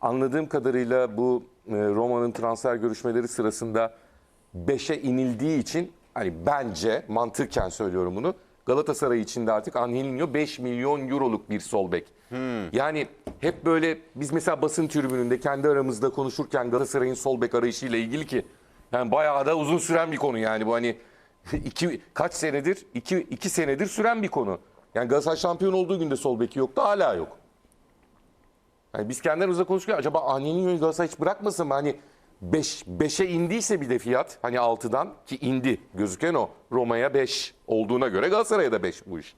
anladığım kadarıyla bu e, Roma'nın transfer görüşmeleri sırasında 5'e inildiği için hani bence mantıken söylüyorum bunu. Galatasaray için de artık Angelinho 5 milyon euroluk bir sol bek. Yani hep böyle biz mesela basın tribününde kendi aramızda konuşurken Galatasaray'ın sol bek arayışıyla ilgili ki yani bayağı da uzun süren bir konu yani bu hani iki, kaç senedir iki, iki senedir süren bir konu. Yani Galatasaray şampiyon olduğu günde sol beki yoktu hala yok. Yani biz kendi aramızda konuşurken acaba Angelinho'yu Galatasaray hiç bırakmasın mı? Hani 5 5'e indiyse bir de fiyat hani 6'dan ki indi gözüken o. Roma'ya 5 olduğuna göre Galatasaray'a da 5 bu iş.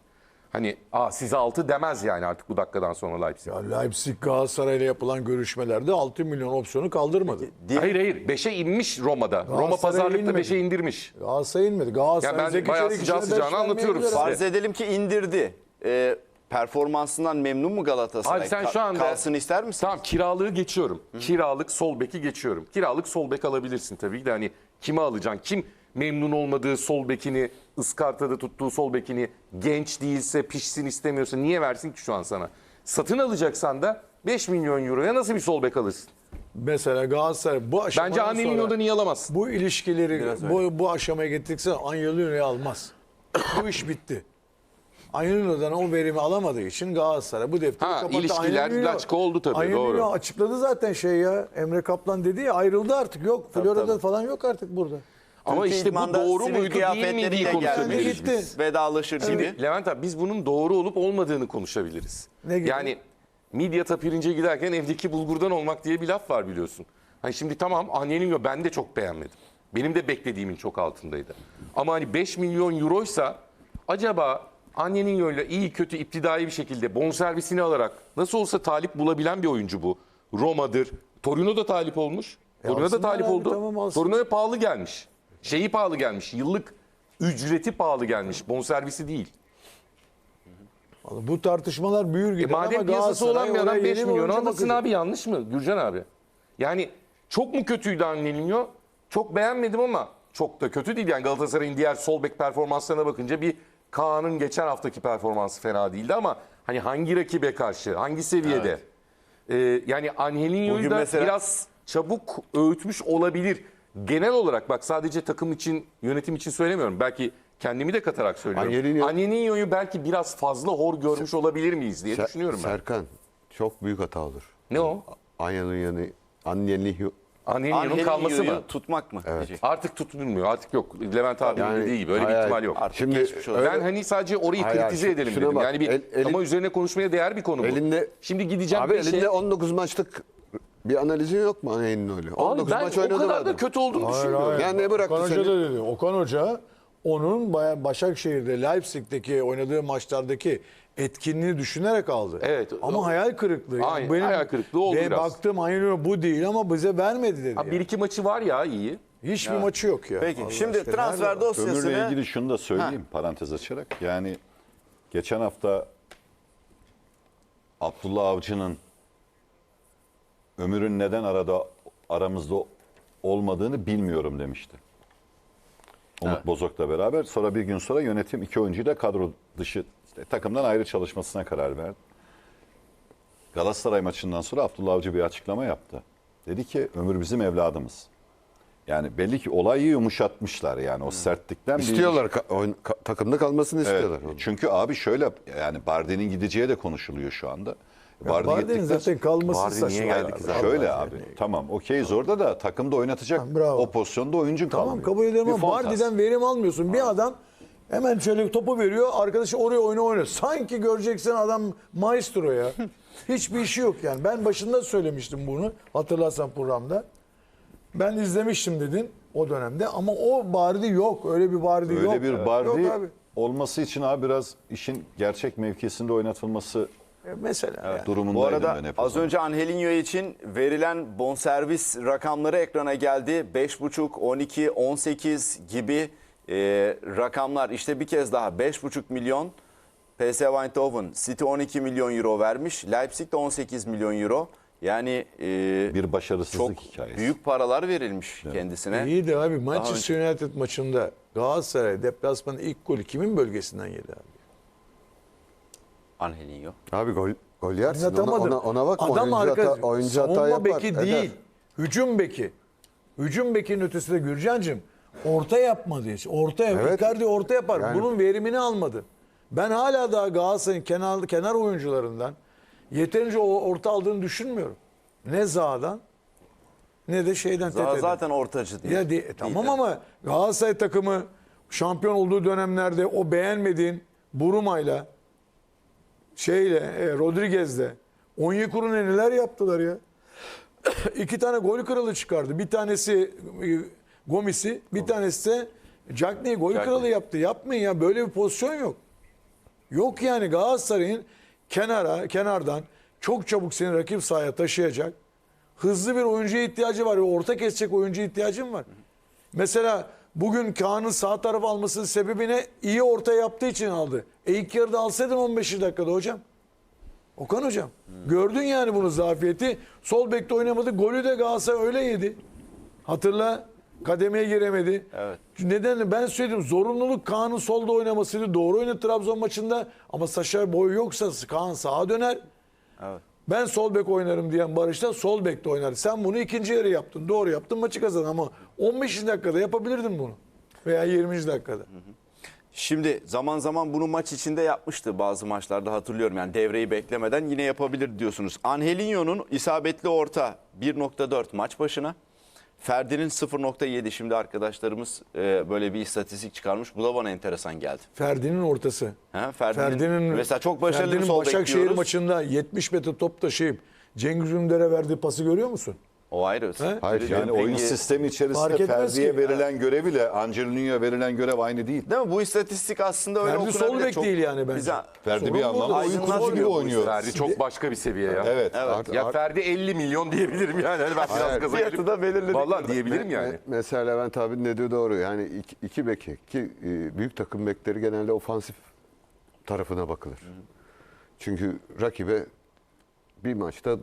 Hani aa size 6 demez yani artık bu dakikadan sonra Leipzig. Ya Leipzig Galatasaray'la yapılan görüşmelerde 6 milyon opsiyonu kaldırmadı. Hayır hayır 5'e inmiş Roma'da. Roma pazarlıkta inmedi. 5'e indirmiş. Galatasaray inmedi. Galatasaray Ya ben bayağı sıcağı sıcağına beş anlatıyorum size. Farz edelim ki indirdi. Ee, performansından memnun mu Galatasaray? Abi sen Ka- şu anda kalsın ister misin? Tamam kiralığı geçiyorum. Kiralık sol beki geçiyorum. Kiralık sol bek alabilirsin tabii ki de hani kimi alacaksın? Kim memnun olmadığı sol bekini, ıskartada tuttuğu sol bekini genç değilse, pişsin istemiyorsa niye versin ki şu an sana? Satın alacaksan da 5 milyon euroya nasıl bir sol bek alırsın? Mesela Galatasaray bu aşamadan Bence sonra Angelinho'da niye alamazsın? bu ilişkileri bu, bu aşamaya getirdikse Angelinho'yu almaz. bu iş bitti. Angelinho'dan o verimi alamadığı için Galatasaray bu defteri Ha, kapattı. ilişkiler Angelino- laçka oldu tabii, Angelino doğru. açıkladı zaten şey ya. Emre Kaplan dedi ya ayrıldı artık yok. Florya'da tabii. falan yok artık burada. Ama Türkiye işte bu İdman'da doğru sivil muydu değil miydi kıyafetleriyle konuşabiliriz geldi. biz. Gitti. Vedalaşır gibi. Şimdi Levent abi biz bunun doğru olup olmadığını konuşabiliriz. Ne gibi? Yani Midyat'a pirince giderken evdeki bulgurdan olmak diye bir laf var biliyorsun. Hani şimdi tamam Angelinho ben de çok beğenmedim. Benim de beklediğimin çok altındaydı. Ama hani 5 milyon euroysa acaba Angelinho ile iyi kötü iptidai bir şekilde bonservisini alarak nasıl olsa talip bulabilen bir oyuncu bu. Roma'dır. Torino da talip olmuş. Torino da talip abi, oldu. tamam. Torino'ya pahalı gelmiş. Şeyi pahalı gelmiş. Yıllık ücreti pahalı gelmiş. Bonservisi değil. Vallahi Bu tartışmalar büyür E gider ama madem piyasası Galatasaray olan bir adam oraya 5 yeni bir milyon almasın abi yanlış mı Gürcan abi? Yani çok mu kötüydü Angelinho? Çok beğenmedim ama çok da kötü değil. Yani Galatasaray'ın diğer sol bek performanslarına bakınca bir Kaan'ın geçen haftaki performansı fena değildi ama hani hangi rakibe karşı, hangi seviyede? Ee, yani Angelinho'yu da mesela- biraz çabuk öğütmüş olabilir. Genel olarak bak sadece takım için, yönetim için söylemiyorum. Belki kendimi de katarak söylüyorum. Angelino- Angelinho'yu belki biraz fazla hor görmüş olabilir miyiz diye Ser- düşünüyorum ben. Serkan çok büyük hata olur. Ne o? Angelinho, Angelinho Angelinho'nun kalması mı? tutmak mı? diyecek. Artık tutulmuyor. Artık yok. Levent abi Yani dediği gibi öyle bir hayal- ihtimal yok. Artık Şimdi geçmiş olsun. öyle- ben hani sadece orayı Hayır, kritize şu- edelim şuna dedim. bak, Yani bir el- elin- ama üzerine konuşmaya değer bir konu bu. elinde Şimdi gideceğim abi bir elinde şey. 19 19 maçlık bir analizin yok mu Angelinho'yla? Abi 19 ben maç o oynadı kadar adam. da kötü olduğunu Hayır, düşünmüyorum. hayır. Yani ne bıraktı Okan Hoca seni? da dedi. Okan Hoca onun Baya- Başakşehir'de Leipzig'teki oynadığı maçlardaki etkinliğini düşünerek aldı. Evet. Ama hayal kırıklığı. Yani Aynen, hayal kırıklığı oldu ve biraz. baktım Angelino bu değil ama bize vermedi dedi. Abi yani. bir iki maçı var ya iyi. Hiçbir maçı yok ya. Peki Allah şimdi aşkına. transfer dosyasını Ömürle ilgili şunu da söyleyeyim parantez açarak. Yani geçen hafta Abdullah Avcı'nın Ömür'ün neden arada aramızda olmadığını bilmiyorum demişti. Umut Bozok'la beraber. Sonra bir gün sonra yönetim iki oyuncuyu da kadro dışı işte takımdan ayrı çalışmasına karar verdi. Galatasaray maçından sonra Abdullah Avcı bir açıklama yaptı. Dedi ki Ömür bizim evladımız. Yani belli ki olayı yumuşatmışlar yani o sertlikten. bir- İstiyorlar ka- oyun- ka- takımda kalmasını Evet, istiyorlar. çünkü abi şöyle yani Bardi'nin gideceği de konuşuluyor şu anda. Bardi Bardi'nin gittikten zaten kalması Bardi niye saçma. geldi ki zaten? Şöyle abi tamam okeyiz orada da takımda oynatacak Tamam, bravo. o pozisyonda oyuncun Tamam kalmıyor. kabul ederim Bir ama Fontas. Bardi'den verim almıyorsun. Bir adam hemen şöyle topu veriyor. Arkadaşı oraya oyunu oynuyor. Sanki göreceksin adam maestro ya. Hiçbir işi yok yani. Ben başında söylemiştim bunu. Hatırlarsan programda. Ben izlemiştim dedin o dönemde ama o Bardi yok. Öyle bir Bardi Öyle yok. bir Bardi Yok abi. olması için abi biraz işin gerçek mevkisinde oynatılması E, Mesela yani. durumundaydım Bu arada ben hep. az önce Angelinho için verilen bonservis rakamları ekrana geldi. 5,5, 12, 18 gibi e, rakamlar. İşte bir kez daha 5,5 milyon PSV Eindhoven, City 12 milyon euro vermiş. Leipzig de 18 milyon euro. Yani e, bir başarısızlık çok hikayesi. büyük paralar verilmiş kendisine. İyi de abi Manchester United maçında Galatasaray deplasmanın ilk golü kimin bölgesinden yedi abi? Angelinho. Abi gol Gol yersin. Ona, Anlatamadım. ona, ona bakma. Adam oyuncu arka, hata, oyuncu hata savunma yapar. beki eder. değil. Hücum beki. Hücum bekinin ötesinde Gürcan'cığım orta yapmadı hiç. Orta yap. Evet. Icardi orta yapar. Yani- Bunun verimini almadı. Ben hala daha Galatasaray'ın kenar, kenar oyuncularından yeterince o orta aldığını düşünmüyorum. Ne Zaha'dan ne de şeyden Zaha Tete'den. zaten ortacı değil. Ya de- e, tamam Değil. ama Galatasaray takımı şampiyon olduğu dönemlerde o beğenmediğin Buruma'yla şeyle e, Rodriguez'le Onyekuru'na neler yaptılar ya. İki tane gol kralı çıkardı. Bir tanesi e, Gomis'i, bir tanesi de Cagney'i gol Cagney. kralı yaptı. Yapmayın ya böyle bir pozisyon yok. Yok yani Galatasaray'ın kenara, kenardan çok çabuk seni rakip sahaya taşıyacak hızlı bir oyuncuya ihtiyacı var. ve Orta kesecek oyuncuya ihtiyacım var. Mesela bugün Kaan'ın sağ tarafı almasının sebebi ne? İyi orta yaptığı için aldı. E ilk yarıda alsaydın 15 dakikada hocam. Okan hocam. Gördün yani bunu zafiyeti. Sol bekte oynamadı. Golü de Galatasaray öyle yedi. Hatırla. Kademeye giremedi. Evet. Neden ben söyledim zorunluluk Kaan'ın solda oynamasıydı. Doğru oynadı Trabzon maçında ama Saşa boyu yoksa Kaan sağa döner. Evet. Ben sol bek oynarım diyen Barış da sol bekte oynar. Sen bunu ikinci yarı yaptın. Doğru yaptın maçı kazandın ama 15. dakikada yapabilirdin bunu. Veya 20. dakikada. Şimdi zaman zaman bunu maç içinde yapmıştı bazı maçlarda hatırlıyorum. Yani devreyi beklemeden yine yapabilir diyorsunuz. Angelinho'nun isabetli orta 1.4 maç başına. Ferdi'nin 0.7 şimdi arkadaşlarımız e, böyle bir istatistik çıkarmış. Bu da bana enteresan geldi. Ferdi'nin ortası. Ha, Ferdi'nin, Ferdi'nin mesela çok başarılı bir Ferdi'nin Başakşehir maçında 70 metre top taşıyıp Cengiz Ünder'e verdiği pası görüyor musun? O ayrı. He? Hayır, Peki- Yani oyun peki- sistemi Fark içerisinde etmez Ferdi'ye ki. verilen görev ile Angelino'ya verilen görev aynı değil. Değil mi? Bu istatistik aslında öyle Ferdi sol okunabilir. bek Çok- değil yani bence. Bize- Ferdi Sorun bir burada. anlamda oyun Aydınlatmıyor kurucu gibi bu oynuyor. Ferdi çok başka bir seviye ya. Evet. Evet. Ya Ferdi 50 milyon diyebilirim yani. Hani ben biraz Hayır. gaza Fiyatı gelip- da belirledik Vallahi diyebilirim yani. Me- Mesela Levent abi ne diyor doğru. Yani iki, iki beki ki e, büyük takım bekleri genelde ofansif tarafına bakılır. Çünkü rakibe bir maçta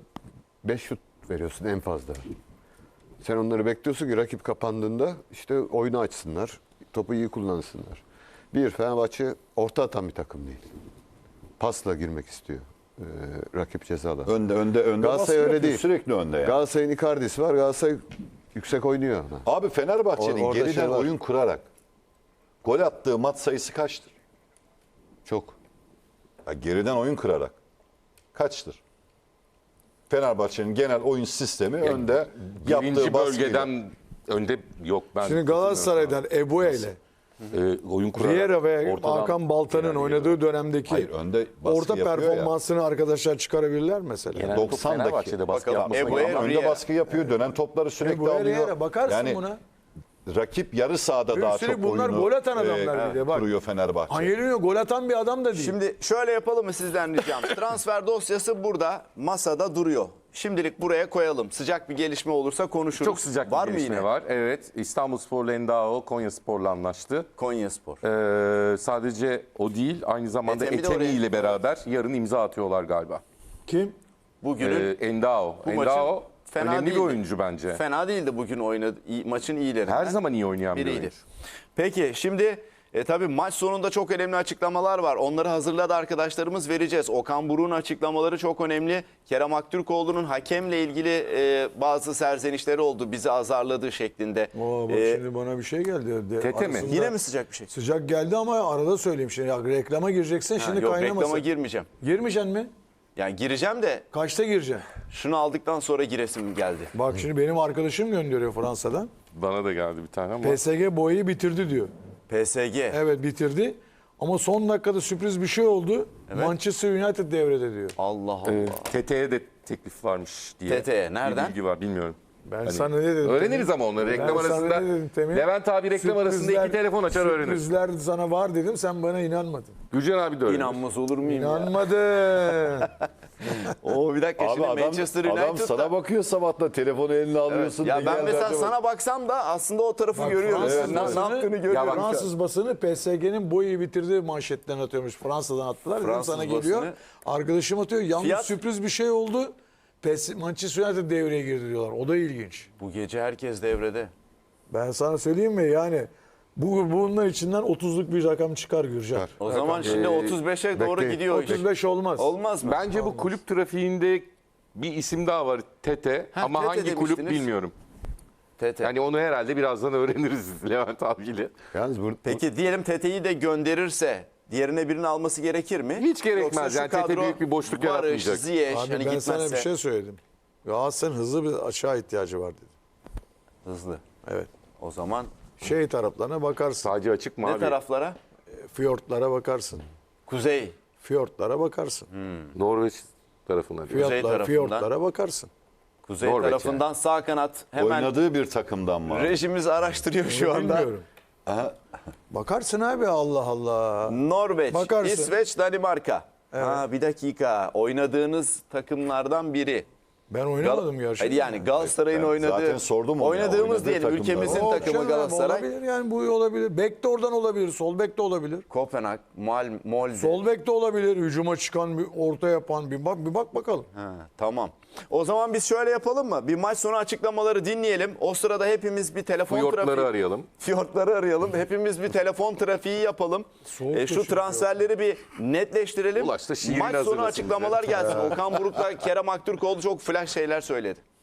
5 şut veriyorsun en fazla. Sen onları bekliyorsun ki rakip kapandığında işte oyunu açsınlar. Topu iyi kullansınlar. Bir Fenerbahçe orta atan bir takım değil. Pasla girmek istiyor. e, rakip cezadan. Önde önde önde Galatasaray öyle değil. Sürekli önde yani. Galatasaray'ın Icardi'si var. Galatasaray yüksek oynuyor. Abi Fenerbahçe'nin Or- geriden şey var. oyun kurarak gol attığı maç sayısı kaçtır? Çok. Ya geriden oyun kırarak kaçtır? Fenerbahçe'nin genel oyun sistemi önde yaptığı Birinci baskıyla. bölgeden önde yok ben. Şimdi Galatasaray'dan Ebu'ya ile e, oyun kurarak Riera ve ortadan Hakan Baltan'ın oynadığı dönemdeki Hayır, önde baskı orta yapıyor ya. performansını arkadaşlar çıkarabilirler mesela. genelde 90 90 dakika. Fenerbahçe'de baskı Bakalım, yapmasına Ebu'ya-. Önde baskı yapıyor. Dönen topları sürekli Ebu'ya alıyor. Riera bakarsın yani buna. Rakip yarı sahada daha Üstelik çok bunlar oyunu gol atan adamlar bir de, bak. kuruyor Fenerbahçe. Angelino gol atan bir adam da değil. Şimdi şöyle yapalım mı sizden ricam? Transfer dosyası burada masada duruyor. Şimdilik buraya koyalım. Sıcak bir gelişme olursa konuşuruz. Çok sıcak var bir mı gelişme yine? var. Evet İstanbul Spor'la Endao Konya Spor'la anlaştı. Konya Spor. Ee, sadece o değil aynı zamanda Etemi de Etemi oraya- ile beraber yarın imza atıyorlar galiba. Kim? Bugünün Ee, Endao. bu Endao maçın fena önemli bir değildi. oyuncu bence. Fena değildi bugün oynadı. iyi- maçın iyilerinden. Her zaman iyi oynayan bir biriydi. oyuncu. Peki şimdi e, tabii maç sonunda çok önemli açıklamalar var. Onları hazırladı arkadaşlarımız vereceğiz. Okan Buruk'un açıklamaları çok önemli. Kerem Aktürkoğlu'nun hakemle ilgili e, bazı serzenişleri oldu. Bizi azarladı şeklinde. Oo, bak E, şimdi bana bir şey geldi. De- Tete mi? arasında- yine mi sıcak bir şey? Sıcak geldi ama arada söyleyeyim şimdi. Ya, reklama gireceksin Ha, şimdi yok kaynamasın. reklama girmeyeceğim. Girmeyeceksin mi? Yani gireceğim de Kaçta gireceksin? şunu aldıktan sonra giresim geldi. Bak şimdi benim arkadaşım gönderiyor Fransa'dan. Bana da geldi bir tane ama. PSG boyayı bitirdi diyor. PSG. Evet bitirdi. Ama son dakikada sürpriz bir şey oldu. Manchester United devrede diyor. Allah Allah. Ee, TT'ye de teklif varmış diye. TT'ye, nereden? Bir bilgi var bilmiyorum. Ben sana ne dedim? Öğreniriz ama onları reklam Ben arasında. ne dedim Temin? Levent abi reklam arasında iki telefon açar öğreniriz. Sürprizler sana var dedim sen bana inanmadın. Gülcan abi de öyle. İnanmaz olur muyum ya? İnanmadın. Oo bir dakika Abi şimdi adam, Manchester adam United'da. sana bakıyor sabahta telefonu eline alıyorsun. ya ne ben mesela sana baksam da aslında o tarafı Bak, görüyorum. Fransız Ne- yaptığını Ya görüyorum. bak, Fransız basını PSG'nin boyu bitirdiği manşetten atıyormuş. Fransa'dan attılar. Fransız sana geliyor. basını- Arkadaşım atıyor. Yalnız Fiyat- sürpriz bir şey oldu. PS Manchester United devreye girdi diyorlar. O da ilginç. Bu gece herkes devrede. Ben sana söyleyeyim mi yani Bu bunlar içinden 30'luk bir rakam çıkar Gürcan. O zaman şimdi 35'e doğru bekleyin. gidiyor. iş. 35 olmaz. Olmaz mı? Bence bu kulüp trafiğinde bir isim daha var Tete Ha, ama Tete hangi kulüp demiştiniz. bilmiyorum. Tete. Yani onu herhalde birazdan öğreniriz Levent abiyle. Yalnız burada Peki diyelim Tete'yi de gönderirse diğerine birini alması gerekir mi? Hiç gerekmez. Yani Tete büyük bir boşluk Barış, yaratmayacak. Ziyech Abi hani ben gitmezse. sana bir şey söyledim. Galatasaray'ın hızlı bir açığa ihtiyacı var dedi. Hızlı. Evet. O zaman Şey taraflarına bakarsın. Sadece açık mı ne abi? taraflara? Fiyortlara bakarsın. Kuzey. Fiyortlara bakarsın. Norveç tarafına. diyor. Kuzey Fiyotlar, tarafından. fiyortlara bakarsın. Kuzey Norveç tarafından sağ kanat hemen Oynadığı bir takımdan mı? rejimiz araştırıyor şu anda. Bilmiyorum. Bakarsın abi Allah Allah. Norveç, Bakarsın. İsveç, Danimarka. Ha, bir dakika. Oynadığınız takımlardan biri. Ben Gal- oynamadım gerçi. Hayır yani Galatasaray'ın Ben oynadığı. zaten sordum onu ya, Oynadığımız oynadığı diyelim ülkemizin Oo, takımı canım, Galatasaray. Olabilir yani bu olabilir. Bek de oradan olabilir. Sol bek de olabilir. Kopenhag, Mal, Molde. Sol bek de olabilir. Hücuma çıkan, bir orta yapan bir bak bir bak bakalım. Ha, tamam. O zaman biz şöyle yapalım mı? Bir maç sonu açıklamaları dinleyelim. O sırada hepimiz bir telefon Fiyortları trafiği... arayalım. Fiyortları arayalım. Hepimiz bir telefon trafiği yapalım. E, şu transferleri bir netleştirelim. Ulaş da şiirini Maç sonu açıklamalar gelsin. Okan Buruk'la Kerem Aktürkoğlu çok flash şeyler söyledi.